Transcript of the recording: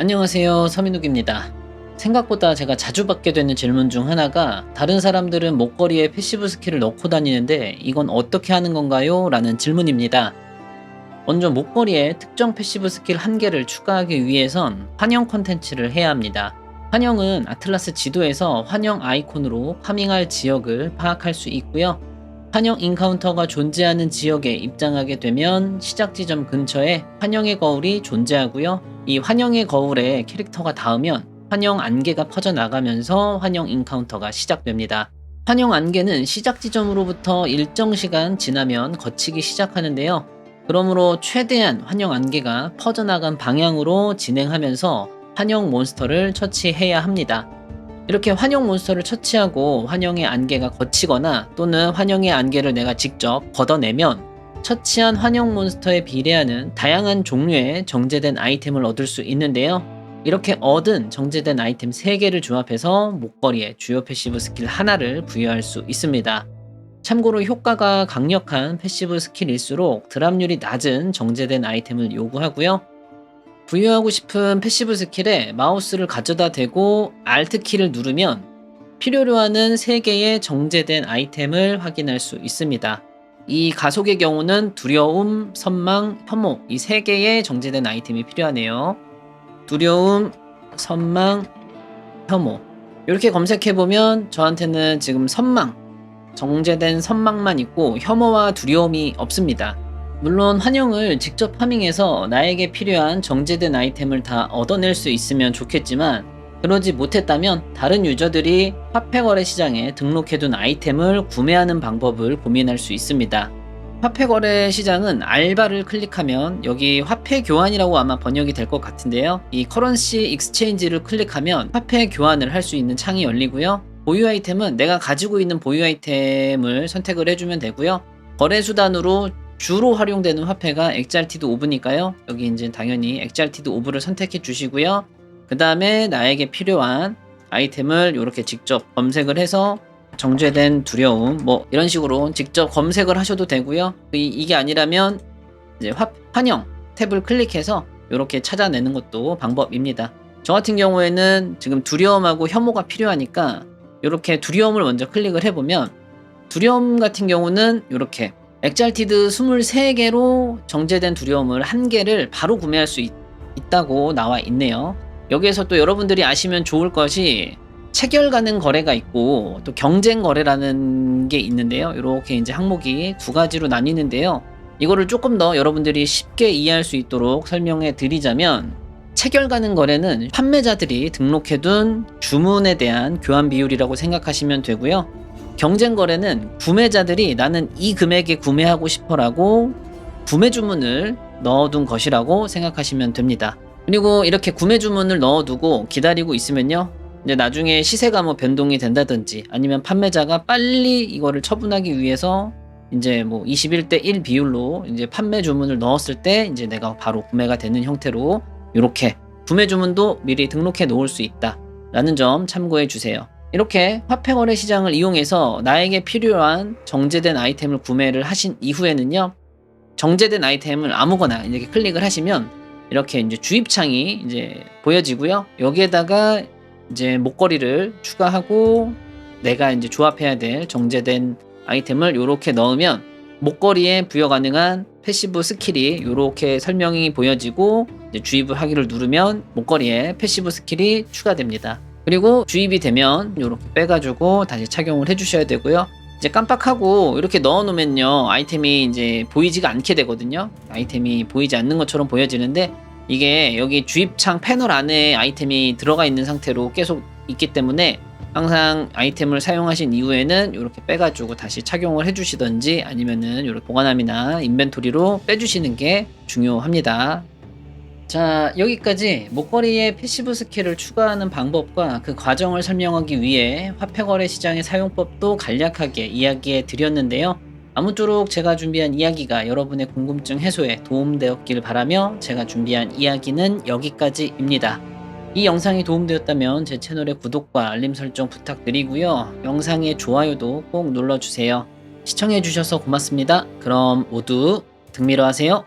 안녕하세요 서민욱입니다. 생각보다 제가 자주 받게 되는 질문 중 하나가 다른 사람들은 목걸이에 패시브 스킬을 넣고 다니는데 이건 어떻게 하는 건가요? 라는 질문입니다. 먼저 목걸이에 특정 패시브 스킬 한 개를 추가하기 위해선 환영 컨텐츠를 해야 합니다. 환영은 아틀라스 지도에서 환영 아이콘으로 파밍할 지역을 파악할 수 있고요 환영 인카운터가 존재하는 지역에 입장하게 되면 시작 지점 근처에 환영의 거울이 존재하고요. 이 환영의 거울에 캐릭터가 닿으면 환영 안개가 퍼져나가면서 환영 인카운터가 시작됩니다. 환영 안개는 시작 지점으로부터 일정 시간 지나면 거치기 시작하는데요. 그러므로 최대한 환영 안개가 퍼져나간 방향으로 진행하면서 환영 몬스터를 처치해야 합니다. 이렇게 환영 몬스터를 처치하고 환영의 안개가 거치거나 또는 환영의 안개를 내가 직접 걷어내면 처치한 환영 몬스터에 비례하는 다양한 종류의 정제된 아이템을 얻을 수 있는데요. 이렇게 얻은 정제된 아이템 3개를 조합해서 목걸이에 주요 패시브 스킬 하나를 부여할 수 있습니다. 참고로 효과가 강력한 패시브 스킬일수록 드랍률이 낮은 정제된 아이템을 요구하고요. 부여하고 싶은 패시브 스킬에 마우스를 가져다 대고 Alt 키를 누르면 필요로 하는 3개의 정제된 아이템을 확인할 수 있습니다. 이 가속의 경우는 두려움, 선망, 혐오 이 3개의 정제된 아이템이 필요하네요. 두려움, 선망, 혐오 이렇게 검색해보면 저한테는 지금 선망, 정제된 선망만 있고 혐오와 두려움이 없습니다. 물론 환영을 직접 파밍해서 나에게 필요한 정제된 아이템을 다 얻어낼 수 있으면 좋겠지만 그러지 못했다면 다른 유저들이 화폐 거래 시장에 등록해둔 아이템을 구매하는 방법을 고민할 수 있습니다. 화폐 거래 시장은 알바를 클릭하면 여기 화폐 교환이라고 아마 번역이 될 것 같은데요. 이 커런시 익스체인지를 클릭하면 화폐 교환을 할 수 있는 창이 열리고요. 보유 아이템은 내가 가지고 있는 보유 아이템을 선택을 해주면 되고요. 거래 수단으로 주로 활용되는 화폐가 엑잘티드 오브니까요. 여기 이제 당연히 엑잘티드 오브를 선택해 주시고요. 그 다음에 나에게 필요한 아이템을 이렇게 직접 검색을 해서 정제된 두려움 뭐 이런 식으로 직접 검색을 하셔도 되고요. 이, 이게 아니라면 이제 화, 환영 탭을 클릭해서 이렇게 찾아내는 것도 방법입니다. 저 같은 경우에는 지금 두려움하고 혐오가 필요하니까 이렇게 두려움을 먼저 클릭을 해보면 두려움 같은 경우는 이렇게 엑잘티드 23개로 정제된 두려움을 한 개를 바로 구매할 수 있, 있다고 나와 있네요. 여기에서 또 여러분들이 아시면 좋을 것이 체결 가능 거래가 있고 또 경쟁 거래라는 게 있는데요. 이렇게 이제 항목이 두 가지로 나뉘는데요. 이거를 조금 더 여러분들이 쉽게 이해할 수 있도록 설명해 드리자면 체결 가능 거래는 판매자들이 등록해둔 주문에 대한 교환 비율이라고 생각하시면 되고요. 경쟁 거래는 구매자들이 나는 이 금액에 구매하고 싶어라고 구매 주문을 넣어둔 것이라고 생각하시면 됩니다. 그리고 이렇게 구매 주문을 넣어두고 기다리고 있으면요. 이제 나중에 시세가 뭐 변동이 된다든지 아니면 판매자가 빨리 이거를 처분하기 위해서 이제 뭐 21대 1 비율로 이제 판매 주문을 넣었을 때 이제 내가 바로 구매가 되는 형태로 이렇게 구매 주문도 미리 등록해 놓을 수 있다. 라는 점 참고해 주세요. 이렇게 화폐 거래 시장을 이용해서 나에게 필요한 정제된 아이템을 구매를 하신 이후에는요. 정제된 아이템을 아무거나 이렇게 클릭을 하시면 이렇게 이제 주입창이 이제 보여지고요. 여기에다가 이제 목걸이를 추가하고 내가 이제 조합해야 될 정제된 아이템을 이렇게 넣으면 목걸이에 부여 가능한 패시브 스킬이 이렇게 설명이 보여지고 주입을 하기를 누르면 목걸이에 패시브 스킬이 추가됩니다. 그리고 주입이 되면 이렇게 빼가지고 다시 착용을 해주셔야 되고요. 이제 깜빡하고 이렇게 넣어놓으면요 아이템이 이제 보이지가 않게 되거든요. 아이템이 보이지 않는 것처럼 보여지는데 이게 여기 주입창 패널 안에 아이템이 들어가 있는 상태로 계속 있기 때문에 항상 아이템을 사용하신 이후에는 이렇게 빼가지고 다시 착용을 해주시던지 아니면은 이렇게 보관함이나 인벤토리로 빼주시는 게 중요합니다. 자 여기까지 목걸이에 패시브 스킬을 추가하는 방법과 그 과정을 설명하기 위해 화폐거래 시장의 사용법도 간략하게 이야기해 드렸는데요. 아무쪼록 제가 준비한 이야기가 여러분의 궁금증 해소에 도움되었길 바라며 제가 준비한 이야기는 여기까지입니다. 이 영상이 도움되었다면 제 채널의 구독과 알림 설정 부탁드리고요. 영상의 좋아요도 꼭 눌러주세요. 시청해주셔서 고맙습니다. 그럼 모두 등미로 하세요.